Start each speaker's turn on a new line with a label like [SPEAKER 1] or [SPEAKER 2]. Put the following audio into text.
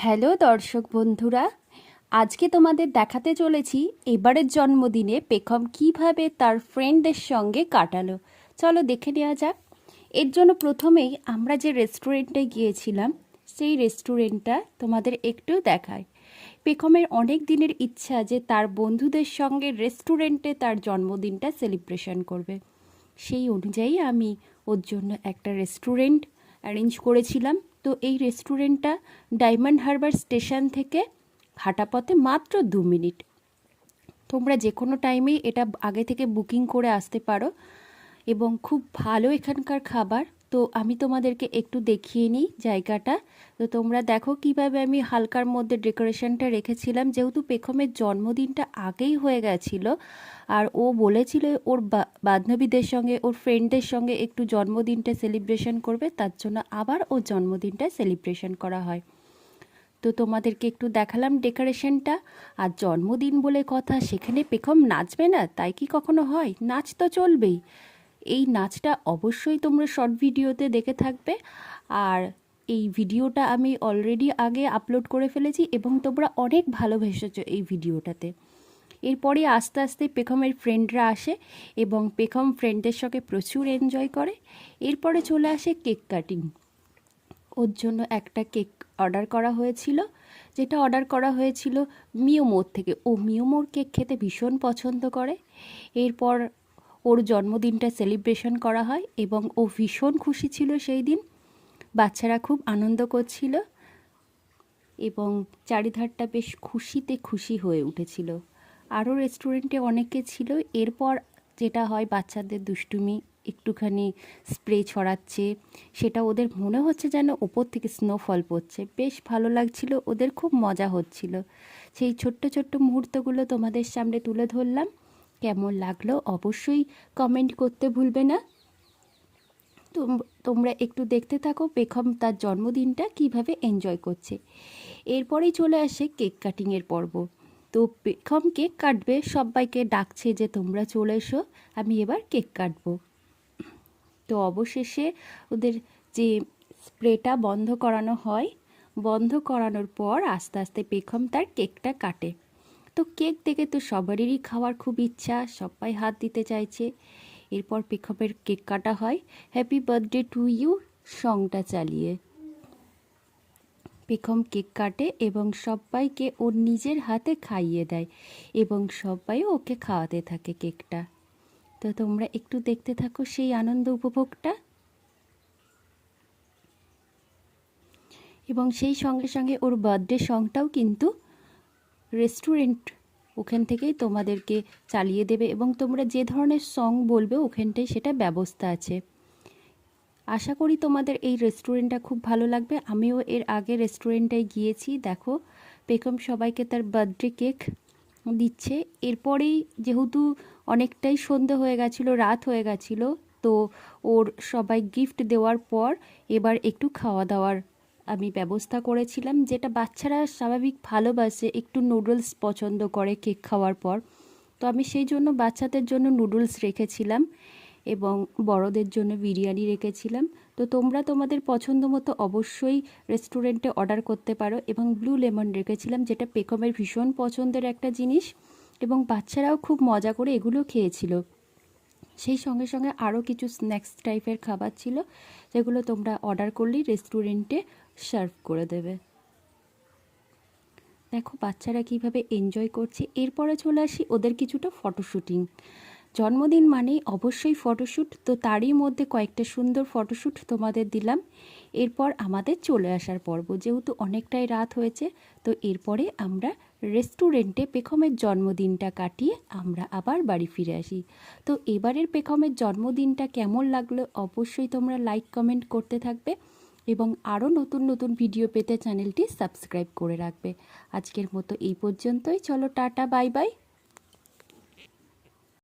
[SPEAKER 1] Hello দর্শক বন্ধুরা, আজকে তোমাদের দেখাতে চলেছি এবারের জন্মদিনে পেখম কীভাবে তার ফ্রেন্ডদের সঙ্গে কাটালো। চলো দেখে নেওয়া যাক। এর জন্য প্রথমেই আমরা যে রেস্টুরেন্টে গিয়েছিলাম, সেই রেস্টুরেন্টটা তোমাদের একটু দেখায় পেখমের অনেক দিনের ইচ্ছা যে তার বন্ধুদের সঙ্গে রেস্টুরেন্টে তার জন্মদিনটা সেলিব্রেশন করবে। সেই অনুযায়ী আমি ওর জন্য একটা রেস্টুরেন্ট অ্যারেঞ্জ করেছিলাম। তো এই রেস্টুরেন্টটা ডায়মন্ড হারবার স্টেশন থেকে হাঁটাপথে মাত্র দু মিনিট। তোমরা যে কোনো টাইমেই এটা আগে থেকে বুকিং করে আসতে পারো এবং খুব ভালো এখানকার খাবার। তো আমি তোমাদেরকে একটু দেখিয়ে নিই জায়গাটা। তো তোমরা দেখো কীভাবে আমি হালকার মধ্যে ডেকোরেশনটা রেখেছিলাম। যেহেতু পেখমের জন্মদিনটা আগেই হয়ে গেছিল, আর ও বলেছিল ওর বান্ধবীদের সঙ্গে, ওর ফ্রেন্ডদের সঙ্গে একটু জন্মদিনটা সেলিব্রেশন করবে, তার জন্য আবার ওর জন্মদিনটা সেলিব্রেশন করা হয়। তো তোমাদেরকে একটু দেখালাম ডেকোরেশনটা। আর জন্মদিন বলে কথা, সেখানে পেখম নাচবে না, তাই কি কখনো হয়? নাচ তো চলবেই। এই নাচটা অবশ্যই তোমরা শর্ট ভিডিওতে দেখে থাকবে। আর এই ভিডিওটা আমি অলরেডি আগে আপলোড করে ফেলেছি এবং তোমরা অনেক ভালোবেসেছো এই ভিডিওটাতে এরপরে আস্তে আস্তে পেখমের ফ্রেন্ডরা আসে এবং পেখম ফ্রেন্ডদের সঙ্গে প্রচুর এনজয় করে। এরপরে চলে আসে কেক কাটিং ওর জন্য একটা কেক অর্ডার করা হয়েছিল। যেটা অর্ডার করা হয়েছিল মিওমোর থেকে। ও মিওমোর কেক খেতে ভীষণ পছন্দ করে। এরপর ওর জন্মদিনটা সেলিব্রেশন করা হয় এবং ও ভীষণ খুশি ছিল সেই দিন। বাচ্চারা খুব আনন্দ করছিল এবং চারিধারটা বেশ খুশিতে খুশি হয়ে উঠেছিল। আরও রেস্টুরেন্টে অনেকে ছিল। এরপর যেটা হয়, বাচ্চাদের দুষ্টুমি একটুখানি স্প্রে ছড়াচ্ছে। সেটা ওদের মনে হচ্ছে যেন ওপর থেকে স্নোফল পড়ছে। বেশ ভালো লাগছিল, ওদের খুব মজা হচ্ছিল। সেই ছোট্ট ছোট্ট মুহূর্তগুলো তোমাদের সামনে তুলে ধরলাম। কেমন লাগল অবশ্যই কমেন্ট করতে ভুলবে না। তোম- তোমরা একটু দেখতে থাকো পেখম তার জন্মদিনটা কীভাবে এনজয় করছে। এরপরেই চলে আসে কেক কাটিংয়ের পর্ব। তো পেখম কেক কাটবে, সবাইকে ডাকছে যে তোমরা চলে এসো, আমি এবার কেক কাটবো। তো অবশেষে ওদের যে স্প্রেটা বন্ধ করানো হয়, বন্ধ করানোর পর আস্তে আস্তে পেখম তার কেকটা কাটে। তো কেক দেখে তো সবারই খাওয়ার খুব ইচ্ছা, সবাই হাত দিতে চাইছে। এরপর পেখমের কেক কাটা হয়। হ্যাপি বার্থডে টু ইউ সংটা চালিয়ে। পেখম কেক কাটে এবং সবাইকে ওর নিজের হাতে খাইয়ে দেয় এবং সবাই ওকে খাওয়াতে থাকে কেকটা। তো তোমরা একটু দেখতে থাকো সেই আনন্দ উপভোগটা। এবং সেই সঙ্গে সঙ্গে ওর বার্থডে সংটাও কিন্তু রেস্টুরেন্ট, ওখান থেকেই তোমাদেরকে চালিয়ে দেবে এবং তোমরা যে ধরনের সং বলবে ওখানটায় সেটা ব্যবস্থা আছে। আশা করি তোমাদের এই রেস্টুরেন্টটা খুব ভালো লাগবে। আমিও এর আগে রেস্টুরেন্টটায় গিয়েছি। দেখো, পেকম সবাইকে তার বার্থডে কেক দিচ্ছে। এরপরেই যেহেতু অনেকটাই সন্ধে হয়ে গেছিল, রাত হয়ে গেছিল, তো ওর সবাই গিফট দেওয়ার পর এবার একটু খাওয়া দাওয়ার আমি ব্যবস্থা করেছিলাম, যেটা বাচ্চারা স্বাভাবিক ভালোবাসে, একটু নুডলস পছন্দ করে কেক খাওয়ার পর। তো আমি সেই জন্য বাচ্চাদের জন্য নুডলস রেখেছিলাম এবং বড়দের জন্য বিরিয়ানি রেখেছিলাম। তো তোমরা তোমাদের পছন্দ মতো অবশ্যই রেস্টুরেন্টে অর্ডার করতে পারো এবং ব্লু লেমন রেখেছিলাম, যেটা পেকমের ভীষণ পছন্দের একটা জিনিস এবং বাচ্চারাও খুব মজা করে এগুলো খেয়েছিল। সেই সঙ্গে সঙ্গে আরও কিছু স্ন্যাক্স টাইপের খাবার ছিল, যেগুলো তোমরা অর্ডার করলেই রেস্টুরেন্টে সার্ভ করে দেবে। দেখো, বাচ্চারা কীভাবে এনজয় করছে। এরপরে চলে আসি ওদের কিছুটা ফটোশ্যুটিং জন্মদিন মানেই অবশ্যই ফটোশ্যুট তো তারই মধ্যে কয়েকটা সুন্দর ফটোশ্যুট তোমাদের দিলাম। এরপর আমাদের চলে আসার পর্ব। যেহেতু অনেকটাই রাত হয়েছে, তো এরপরে আমরা রেস্টুরেন্টে পেখমের জন্মদিনটা কাটিয়ে আমরা আবার বাড়ি ফিরে আসি। তো এবারের পেখমের জন্মদিনটা কেমন লাগল অবশ্যই তোমরা লাইক, কমেন্ট করতে থাকবে এবং আরও নতুন নতুন ভিডিও পেতে চ্যানেলটি সাবস্ক্রাইব করে রাখবে। আজকের মতো এই পর্যন্তই। চলো টাটা, বাই বাই।